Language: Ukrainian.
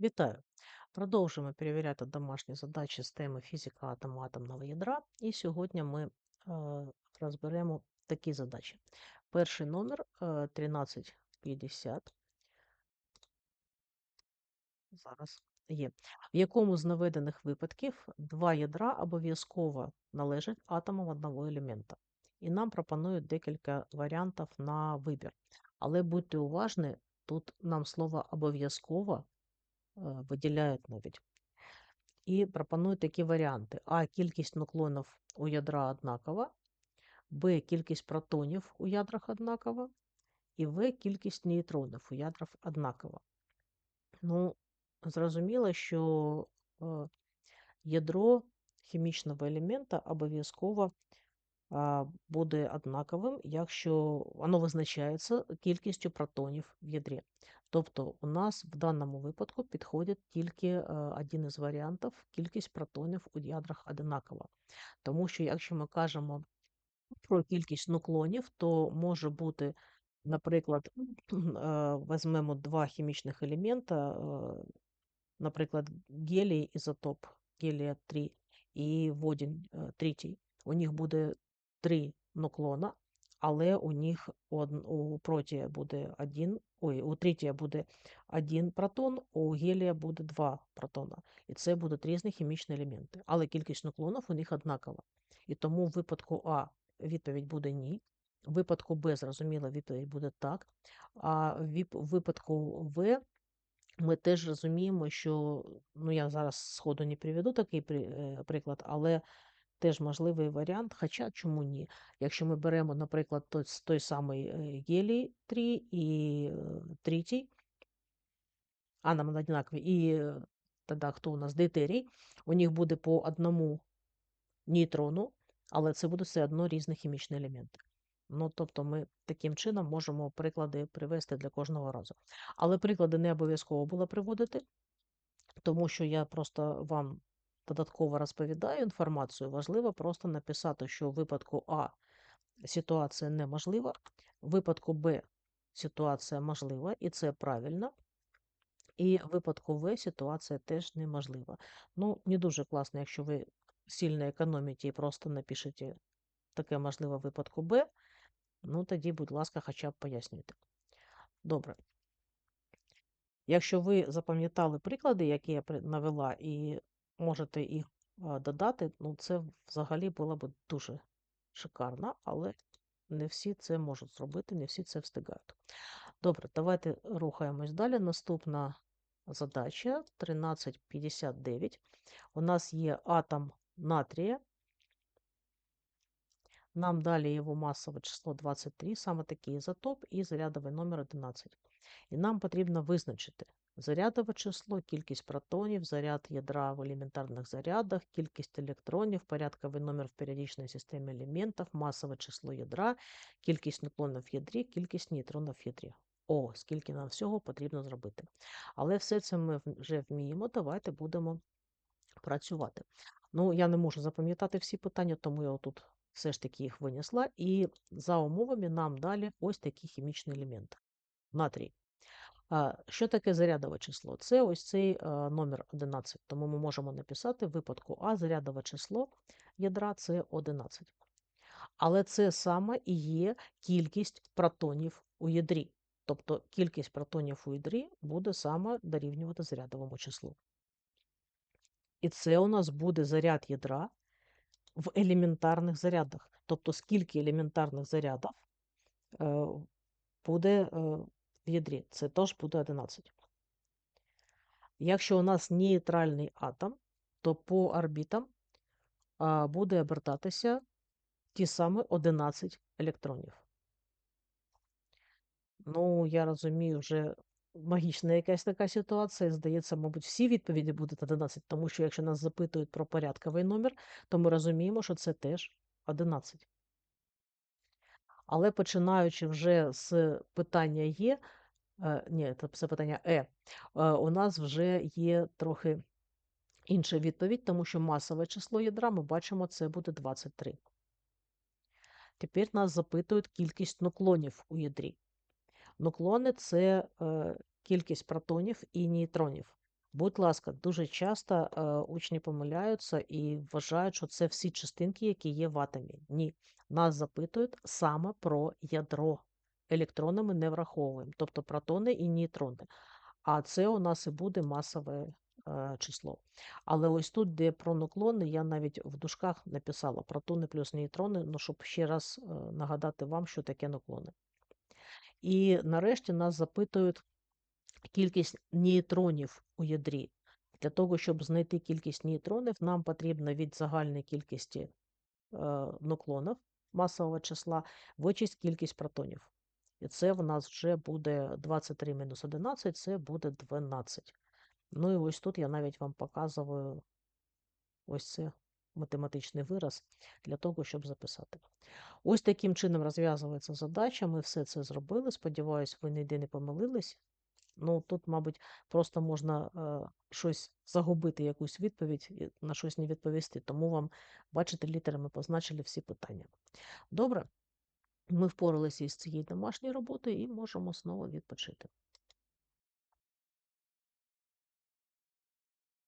Вітаю! Продовжуємо перевіряти домашні задачі з теми фізика атому атомного ядра. І сьогодні ми е, розберемо такі задачі. Перший номер е, 1350. Зараз є. В якому з наведених випадків два ядра обов'язково належать атомам одного елемента. І нам пропонують декілька варіантів на вибір. Але будьте уважні, тут нам слово обов'язково е, виділяють навіть. І пропонують такі варіанти: А. Кількість нуклонів у ядра однакова, Б. Кількість протонів у ядрах однакова, і В. Кількість нейтронів у ядрах однакова. Ну, зрозуміло, що е, ядро хімічного елемента обов'язково буде однаковим, якщо воно визначається кількістю протонів в ядрі. Тобто у нас в даному випадку підходить тільки е, один із варіантів кількість протонів у ядрах однакова. Тому що, якщо ми кажемо про кількість нуклонів, то може бути, наприклад, е, візьмемо два хімічних елемента, е, наприклад, гелій ізотоп гелія 3 і водень е, третій. У них буде три нуклона, але у них у, протія буде один, ой, у третія буде один протон, у гелія буде два протона. І це будуть різні хімічні елементи. Але кількість нуклонів у них однакова. І тому в випадку А відповідь буде ні. В випадку Б, зрозуміло, відповідь буде так. А в випадку В ми теж розуміємо, що ну я зараз сходу не приведу такий е, приклад, але теж можливий варіант, хоча чому ні? Якщо ми беремо, наприклад, той, той самий е, гелій 3 і е, третій, а нам однакові, і тоді хто у нас дейтерій, у них буде по одному нейтрону, але це буде все одно різні хімічні елементи. Ну, тобто ми таким чином можемо приклади привести для кожного разу. Але приклади не обов'язково було приводити, тому що я просто вам додатково розповідаю інформацію. Важливо просто написати, що в випадку А ситуація неможлива, в випадку Б ситуація можлива, і це правильно. І в випадку В ситуація теж неможлива. Ну, не дуже класно, якщо ви сильно економите і просто напишете таке можливо в випадку Б. Ну, тоді, будь ласка, хоча б пояснюйте. Добре. Якщо ви запам'ятали приклади, які я навела, і можете їх додати, ну це взагалі було б дуже шикарно, але не всі це можуть зробити, не всі це встигають. Добре, давайте рухаємось далі. Наступна задача 1359. У нас є атом натрія. Нам далі його масове число 23, саме такий ізотоп, і зарядовий номер 11. І нам потрібно визначити зарядове число, кількість протонів, заряд ядра в елементарних зарядах, кількість електронів, порядковий номер в періодичній системі елементів, масове число ядра, кількість нуклонів в ядрі, кількість нейтронів в ядрі. О, скільки нам всього потрібно зробити. Але все це ми вже вміємо, давайте будемо працювати. Ну, я не можу запам'ятати всі питання, тому я тут все ж таки їх винесла. І за умовами нам далі ось такі хімічні елементи. Натрій. Що таке зарядове число? Це ось цей номер 11. Тому ми можемо написати в випадку А зарядове число ядра це 11. Але це саме і є кількість протонів у ядрі. Тобто кількість протонів у ядрі буде саме дорівнювати зарядовому числу. І це у нас буде заряд ядра в елементарних зарядах. Тобто, скільки елементарних зарядів е, буде е, ядрі, це теж буде 11. Якщо у нас нейтральний атом, то по орбітам буде обертатися ті самі 11 електронів. Ну, я розумію, вже магічна якась така ситуація. Здається, мабуть, всі відповіді будуть 11, тому що якщо нас запитують про порядковий номер, то ми розуміємо, що це теж 11. Але починаючи вже з питання Є, е, ні, це питання Е, е, у нас вже є трохи інша відповідь, тому що масове число ядра ми бачимо, це буде 23. Тепер нас запитують кількість нуклонів у ядрі. Нуклони це е, кількість протонів і нейтронів. Будь ласка, дуже часто е, учні помиляються і вважають, що це всі частинки, які є в атомі. Ні, нас запитують саме про ядро. Електрони ми не враховуємо, тобто протони і нейтрони. А це у нас і буде масове е, число. Але ось тут, де про наклони, я навіть в дужках написала протони плюс нейтрони, ну, щоб ще раз е, нагадати вам, що таке наклони. І нарешті нас запитують кількість нейтронів у ядрі. Для того, щоб знайти кількість нейтронів, нам потрібно від загальної кількості е, нуклонів масового числа вичесть кількість протонів. І це в нас вже буде 23 мінус 11, це буде 12. Ну і ось тут я навіть вам показую ось це математичний вираз для того, щоб записати. Ось таким чином розв'язується задача. Ми все це зробили. Сподіваюсь, ви ніде не помилились. Ну, тут, мабуть, просто можна е, щось загубити, якусь відповідь, і на щось не відповісти. Тому вам, бачите, літерами позначили всі питання. Добре, ми впоралися із цією домашньою роботою і можемо знову відпочити.